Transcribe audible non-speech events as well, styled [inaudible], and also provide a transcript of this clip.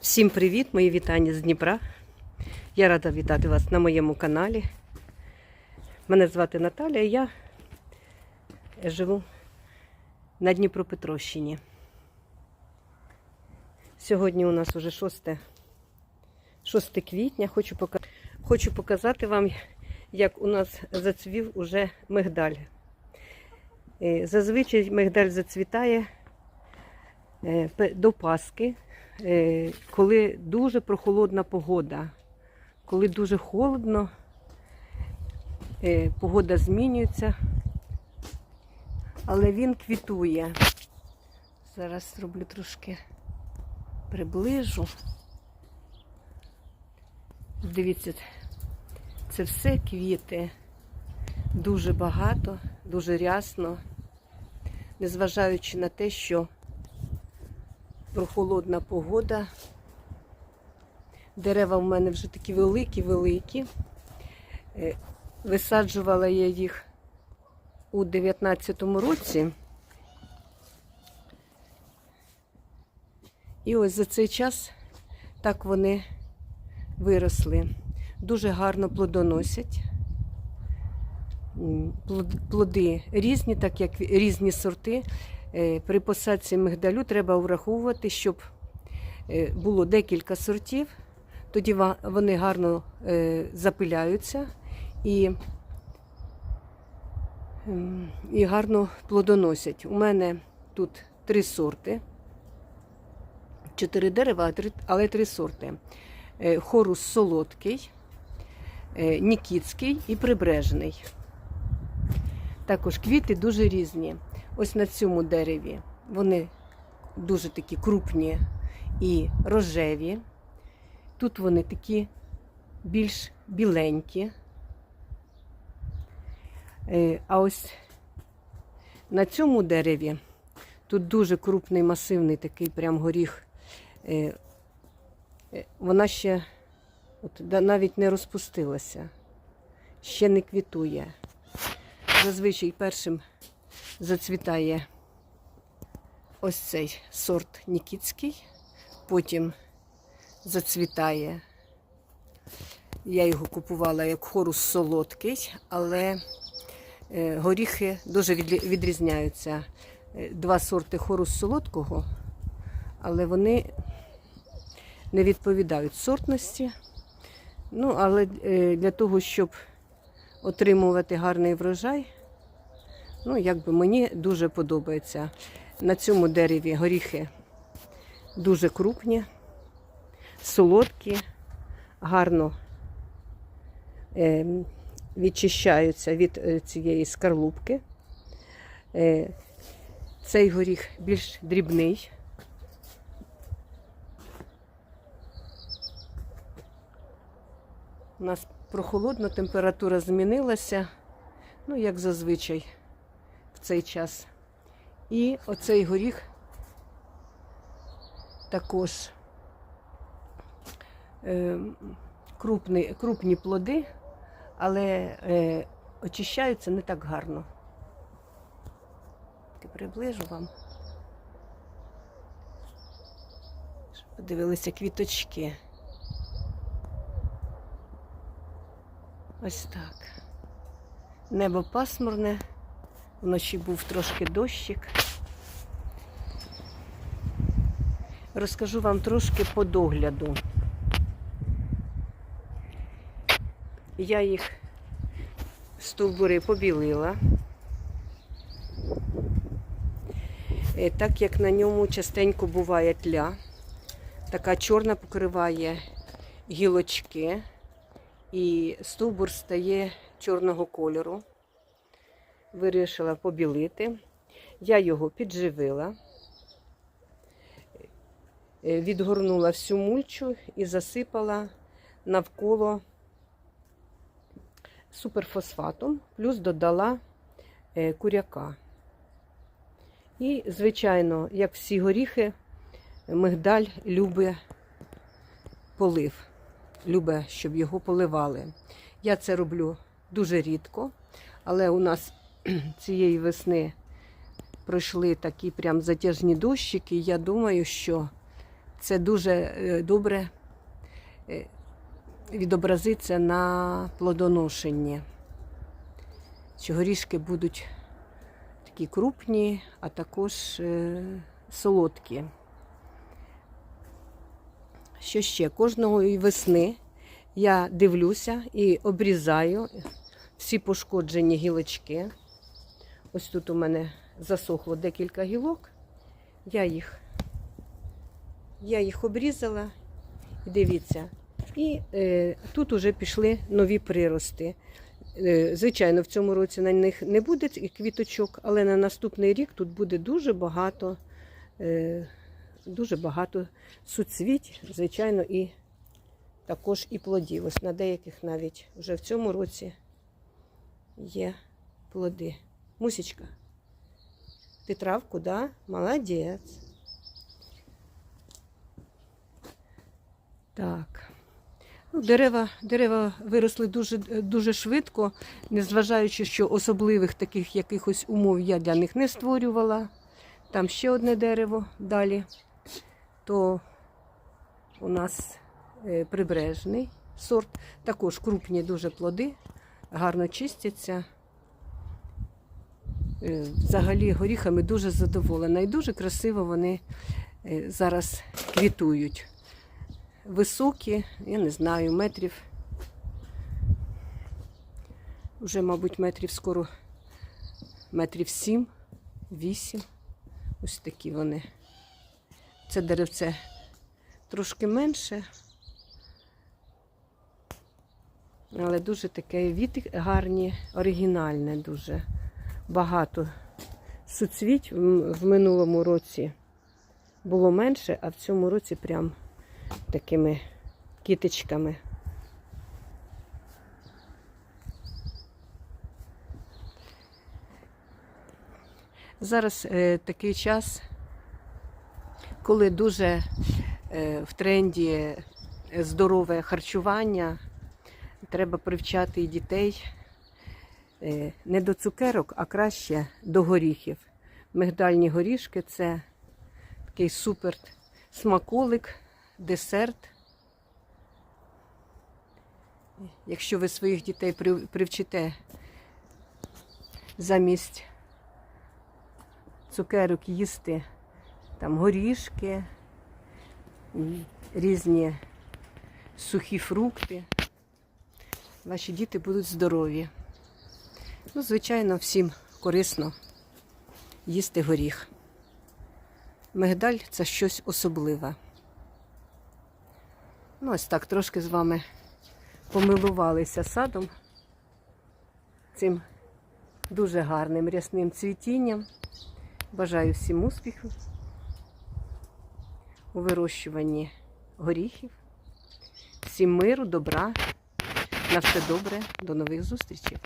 Всім привіт, мої вітання з Дніпра. Я рада вітати вас на моєму каналі. Мене звати Наталя, я живу на Дніпропетровщині. Сьогодні у нас уже 6, 6 квітня. Хочу, пока... Хочу показати вам, як у нас зацвів уже мигдаль. Е, Зазвичай мигдаль зацвітає е, до Пасхи, е, коли дуже прохолодна погода, коли дуже холодно, е, погода змінюється, але він квітує. Зараз зроблю трошки приближу. Дивіться, це все квіти. Дуже багато, дуже рясно, незважаючи на те, що прохолодна погода. Дерева в мене вже такі великі-великі. Е, Висаджувала я їх у 19-му році. І ось за цей час так вони виросли. Дуже гарно плодоносять. Плоди різні, так як різні сорти. Е, При посадці мигдалю треба враховувати, щоб е, було декілька сортів, тоді вони гарно е, запиляються і, ем, і гарно плодоносять. У мене тут три сорти. Чотири дерева, але три сорти. Хорус солодкий, Нікітський і прибережний. Також квіти дуже різні. Ось на цьому дереві вони дуже такі крупні і рожеві. Тут вони такі більш біленькі. Е, А ось на цьому дереві тут дуже крупний, масивний такий прям горіх. Е, е, Вона ще от, навіть не розпустилася, ще не квітує. Зазвичай першим зацвітає ось цей сорт Нікітський, потім зацвітає. Я його купувала як хорус солодкий, але е, горіхи дуже відрізняються. Е, Два сорти хорус солодкого, але вони не відповідають сортності. Ну, але е, для того, щоб отримувати гарний врожай, ну, якби мені дуже подобається. На цьому дереві горіхи дуже крупні, солодкі, гарно е, відчищаються від е, цієї скарлупки. Е, цей горіх більш дрібний. У нас прохолодно, температура змінилася, ну, як зазвичай в цей час. І оцей горіх також е, крупний, крупні плоди, але е, очищаються не так гарно. Приближу вам. Подивилися квіточки. Ось так. Небо пасмурне, вночі був трошки дощик. Розкажу вам трошки по догляду. Я їх стовбури побілила. Е, Так як на ньому частенько буває тля, така чорна покриває гілочки і стовбур стає чорного кольору. Вирішила побілити. Я його підживила, е, відгорнула всю мульчу і засипала навколо суперфосфатом, плюс додала е, куряка. І, звичайно, як всі горіхи, мигдаль любить полив любить, щоб його поливали. Я це роблю дуже рідко, але у нас [clears throat] цієї весни пройшли такі прям затяжні дощики. Я думаю, що це дуже е, добре е, відобразиться на плодоношенні. Що горішки будуть такі крупні, а також е, солодкі. Що ще? Кожної весни я дивлюся і обрізаю всі пошкоджені гілочки. Ось тут у мене засохло декілька гілок. Я їх, я їх обрізала. Дивіться. І е, тут уже пішли нові прирости. Е, звичайно, в цьому році на них не буде квіточок, але на наступний рік тут буде дуже багато, е, дуже багато суцвіть, звичайно, і також і плодів. Ось на деяких навіть вже в цьому році є плоди. Мусічка, ти травку, да? Молодець. Так. Ну, дерева, дерева виросли дуже, дуже швидко, незважаючи, що особливих таких якихось умов я для них не створювала. Там ще одне дерево далі. То у нас е, прибережний сорт. Також крупні дуже плоди, гарно чистяться. Е, Взагалі горіхами дуже задоволена і дуже красиво вони е, зараз квітують. Високі, я не знаю, метрів. Вже, мабуть, метрів скоро метрів сім, вісім. Ось такі вони. Це деревце трошки менше. Але дуже таке віти гарні, оригінальне дуже. Багато суцвіть в минулому році було менше, а в цьому році прям такими кіточками. Зараз е, такий час, коли дуже е, в тренді здорове харчування, треба привчати і дітей е, не до цукерок, а краще до горіхів. Мигдальні горішки це такий супер смаколик, десерт. Якщо ви своїх дітей привчите замість цукерок їсти там горішки, різні сухі фрукти, ваші діти будуть здорові. Ну, звичайно, всім корисно їсти горіх. Мигдаль це щось особливе. Ну, ось так трошки з вами помилувалися садом, цим дуже гарним рясним цвітінням. Бажаю всім успіхів у вирощуванні горіхів, всім миру, добра. На все добре, до нових зустрічей.